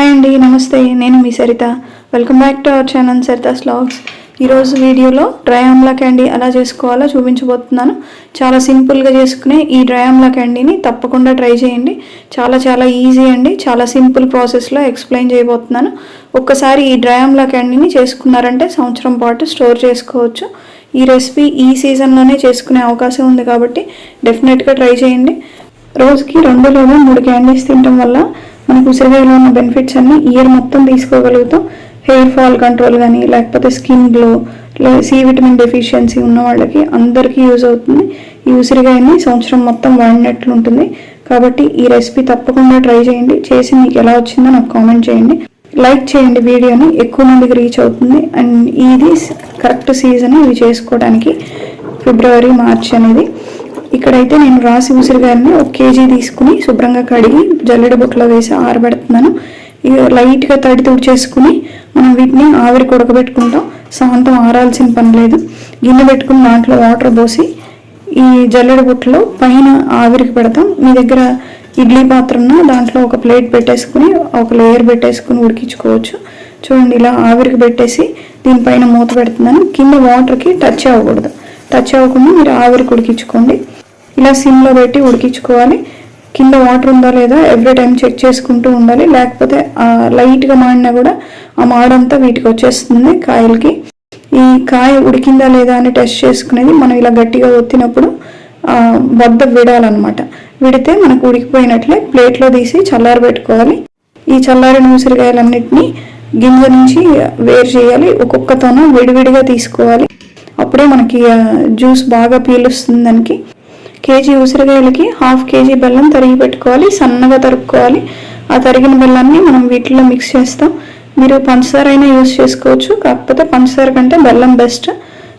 Hi అండి నమస్తే. నేను మీ Saritha. Welcome back to our channel Saritha's vlogs ఈరోజు వీడియోలో డ్రై ఆమ్లా క్యాండీ ఎలా చేసుకోవాలో చూపించబోతున్నాను. చాలా సింపుల్గా చేసుకునే ఈ డ్రై ఆమ్లా క్యాండీని తప్పకుండా ట్రై చేయండి. చాలా చాలా ఈజీ అండి. చాలా సింపుల్ ప్రాసెస్లో ఎక్స్ప్లెయిన్ చేయబోతున్నాను. ఒక్కసారి ఈ డ్రై ఆమ్లా క్యాండీని చేసుకున్నారంటే సంవత్సరం పాటు స్టోర్ చేసుకోవచ్చు. ఈ రెసిపీ ఈ సీజన్లోనే చేసుకునే అవకాశం ఉంది కాబట్టి డెఫినెట్గా ట్రై చేయండి. రోజుకి రెండు లేదా మూడు క్యాండీస్ తినడం వల్ల మనకు ఉసిరికాయలో ఉన్న బెనిఫిట్స్ అన్ని ఇయర్ మొత్తం తీసుకోగలుగుతాం హెయిర్ ఫాల్ కంట్రోల్ కానీ లేకపోతే skin glow C vitamin deficiency ఉన్న వాళ్ళకి అందరికీ యూజ్ అవుతుంది. ఈ ఉసిరికాయని సంవత్సరం మొత్తం వాడినట్లు ఉంటుంది. కాబట్టి ఈ రెసిపీ తప్పకుండా ట్రై చేయండి. చేసి మీకు ఎలా వచ్చిందో నాకు కామెంట్ చేయండి. లైక్ చేయండి వీడియోని. ఎక్కువ మందికి రీచ్ అవుతుంది. అండ్ ఇది కరెక్ట్ సీజన్ ఇవి చేసుకోవడానికి. ఫిబ్రవరి మార్చ్ అనేది. ఇక్కడైతే నేను రాసి ఉసిరిగాయలని ఒక కేజీ తీసుకుని శుభ్రంగా కడిగి జల్లెడ బుట్టలో వేసి ఆరబెడుతున్నాను. ఇక లైట్గా తడి చేసుకుని మనం వీటిని ఆవిరి ఉడకబెట్టుకుంటాం సాయంత్రం ఆరాల్సిన పని లేదు. గిన్నె పెట్టుకుని దాంట్లో వాటర్ పోసి ఈ జల్లెడ బుట్టలో పైన ఆవిరికి పెడతాం. మీ దగ్గర ఇడ్లీ పాత్ర ఉన్న దాంట్లో ఒక ప్లేట్ పెట్టేసుకుని ఒక లేయర్ పెట్టేసుకుని ఉడికించుకోవచ్చు. చూడండి ఇలా ఆవిరికి పెట్టేసి దీనిపైన మూత పెడుతున్నాను. కింద వాటర్కి టచ్ అవ్వకూడదు. టచ్ అవ్వకుండా మీరు ఆవిరికి ఉడికించుకోండి. ఇలా సిమ్లో పెట్టి ఉడికించుకోవాలి. కింద వాటర్ ఉందా లేదా ఎవ్రీ టైం చెక్ చేసుకుంటూ ఉండాలి. లేకపోతే లైట్గా మాడినా కూడా ఆ మాడంతా వీటికి వచ్చేస్తుంది కాయలకి. ఈ కాయ ఉడికిందా లేదా అని టెస్ట్ చేసుకునేది మనం ఇలా గట్టిగా ఒత్తినప్పుడు బద్ద విడాలన్నమాట. విడితే మనకు ఉడికిపోయినట్లే ప్లేట్లో తీసి చల్లారి పెట్టుకోవాలి. ఈ చల్లారిన ఉసిరికాయలన్నింటినీ గింజ నుంచి వేరు చేయాలి. ఒక్కొక్కతోన విడివిడిగా తీసుకోవాలి. అప్పుడే మనకి జ్యూస్ బాగా పీలుస్తుంది దానికి. కేజీ ఉసిరికాయలకి హాఫ్ కేజీ బెల్లం తరిగి పెట్టుకోవాలి సన్నగా తరుక్కోవాలి. ఆ తరిగిన బెల్లాన్ని మనం వీటిలో మిక్స్ చేస్తాం. మీరు పంచదార అయినా యూస్ చేసుకోవచ్చు కాకపోతే పంచదార కంటే బెల్లం బెస్ట్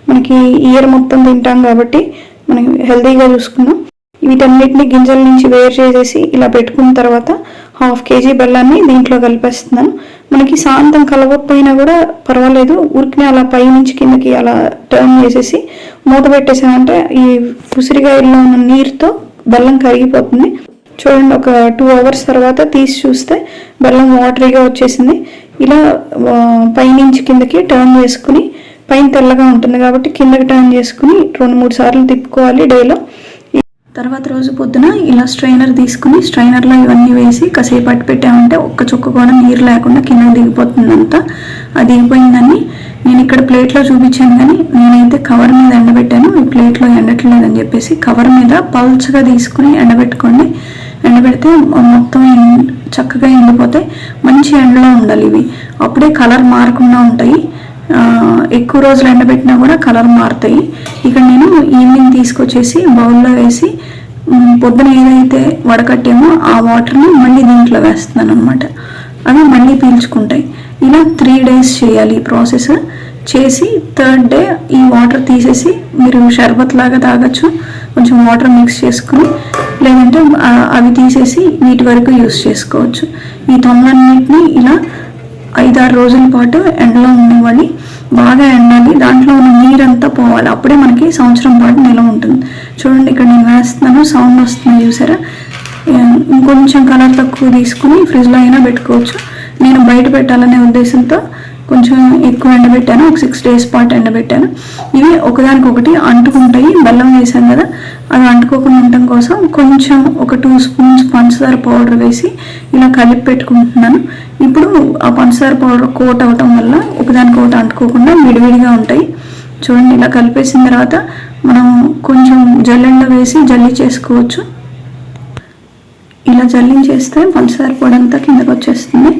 మనకి ఇయర్ మొత్తం తింటాం కాబట్టి మనం హెల్తీగా చూసుకుందాం. వీటన్నిటిని గింజల నుంచి వేరు చేసేసి ఇలా పెట్టుకున్న తర్వాత హాఫ్ కేజీ బెల్లాన్ని దీంట్లో కలిపేస్తున్నాను. మనకి శాంతం కలవకపోయినా కూడా పర్వాలేదు. ఉరికిన అలా పై నుంచి కిందకి అలా టర్న్ చేసేసి మూత పెట్టేసానంటే ఈ ఉసిరికాయల్లో ఉన్న నీరుతో బెల్లం కరిగిపోతుంది. చూడండి ఒక టూ అవర్స్ తర్వాత తీసి చూస్తే బెల్లం వాటరీగా వచ్చేసింది. ఇలా పైనుంచి కిందకి టర్న్ చేసుకుని పైన తెల్లగా ఉంటుంది కాబట్టి కిందకి టర్న్ చేసుకుని రెండు మూడు సార్లు తిప్పుకోవాలి డేలో. తర్వాత రోజు పొద్దున ఇలా స్ట్రైనర్ తీసుకుని స్ట్రైనర్లో ఇవన్నీ వేసి కాసేపు అట్టు పెట్టామంటే ఒక్క చుక్క కూడా నీరు లేకుండా కింద దిగిపోతుందంతా. అది దిగిపోయిందని నేను ఇక్కడ ప్లేట్లో చూపించాను కానీ నేనైతే కవర్ మీద ఎండబెట్టాను. ఈ ప్లేట్లో ఎండట్లేదని చెప్పేసి కవర్ మీద పల్చగా తీసుకుని ఎండబెట్టుకోండి. ఎండబెడితే మొత్తం చక్కగా ఎండిపోతే మంచి ఎండలో ఉండాలి ఇవి. అప్పుడే కలర్ మారకుండా ఉంటాయి. ఎక్కువ రోజులు ఎండబెట్టినా కూడా కలర్ మారుతాయి. ఇక్కడ నేను ఈవినింగ్ తీసుకొచ్చేసి బౌల్లో వేసి పొద్దున ఏదైతే వడకట్టామో ఆ వాటర్ని మళ్ళీ దీంట్లో వేస్తున్నాను అనమాట అవి మళ్ళీ పీల్చుకుంటాయి. ఇలా త్రీ డేస్ చేయాలి ఈ ప్రాసెస్ చేసి థర్డ్ డే ఈ వాటర్ తీసేసి మీరు షర్బత్ లాగా తాగొచ్చు. కొంచెం వాటర్ మిక్స్ చేసుకుని లేదంటే అవి తీసేసి వీటి వరకు యూస్ చేసుకోవచ్చు. ఈ తొమ్మిదన్నింటినీ ఇలా ఐదారు రోజుల పాటు ఎండలో ఉండేవాళ్ళు బాగా ఎండాలి దాంట్లో ఉన్న నీరంతా పోవాలి. అప్పుడే మనకి సంవత్సరం పాటు నిల్వ ఉంటుంది. చూడండి ఇక్కడ నేను వేస్తున్నాను సౌండ్ వస్తుంది చూసారా? ఇంకొంచెం కలర్ తక్కువ తీసుకుని ఫ్రిడ్జ్లో అయినా పెట్టుకోవచ్చు. నేను బయట పెట్టాలనే ఉద్దేశంతో కొంచెం ఎక్కువ ఎండబెట్టాను ఒక సిక్స్ డేస్ పాటు ఎండబెట్టాను. ఇవి ఒకదానికొకటి అంటుకుంటాయి బెల్లం వేసాను కదా అవి అంటుకోకుండా ఉండటం కోసం కొంచెం ఒక టూ స్పూన్స్ పంచదార పౌడర్ వేసి ఇలా కలిపి పెట్టుకుంటున్నాను. ఇప్పుడు ఆ పంచదార పౌడర్ కోట్ అవటం వల్ల ఒకదానికొకటి అంటుకోకుండా విడివిడిగా ఉంటాయి. చూడండి ఇలా కలిపేసిన తర్వాత మనం కొంచెం జల్లెండ వేసి జల్లి చేసుకోవచ్చు. ఇలా జల్లించేస్తే పంచదార పొడి అంతా కిందకు వచ్చేస్తుంది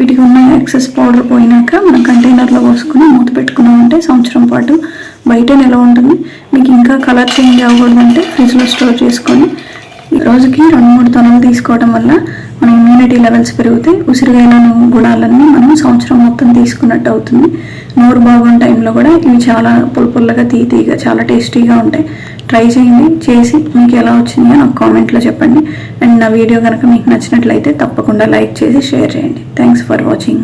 వీటికి ఉన్న ఎక్సెస్ పౌడర్ పోయినాక మనం కంటైనర్లో పోసుకుని మూత పెట్టుకున్నామంటే సంవత్సరం పాటు బయట నిల్వ ఉంటుంది. మీకు ఇంకా కలర్ చేంజ్ అవ్వకూడదంటే ఫ్రిడ్జ్లో స్టోర్ చేసుకొని రోజుకి రెండు మూడు తొనలు తీసుకోవడం వల్ల మన ఇమ్యూనిటీ లెవెల్స్ పెరుగుతాయి ఉసిరిగైన గుణాలన్నీ మనం సంవత్సరం మొత్తం తీసుకున్నట్టు అవుతుంది. నోరు బాగున్న టైంలో కూడా ఇవి చాలా పుల్ల పుల్లగా తీగా చాలా టేస్టీగా ఉంటాయి. ట్రై చేయండి చేసి మీకు ఎలా వచ్చిందో నాకు కామెంట్లో చెప్పండి. అండ్ నా వీడియో కనుక మీకు నచ్చినట్లయితే తప్పకుండా లైక్ చేసి షేర్ చేయండి. Thanks for watching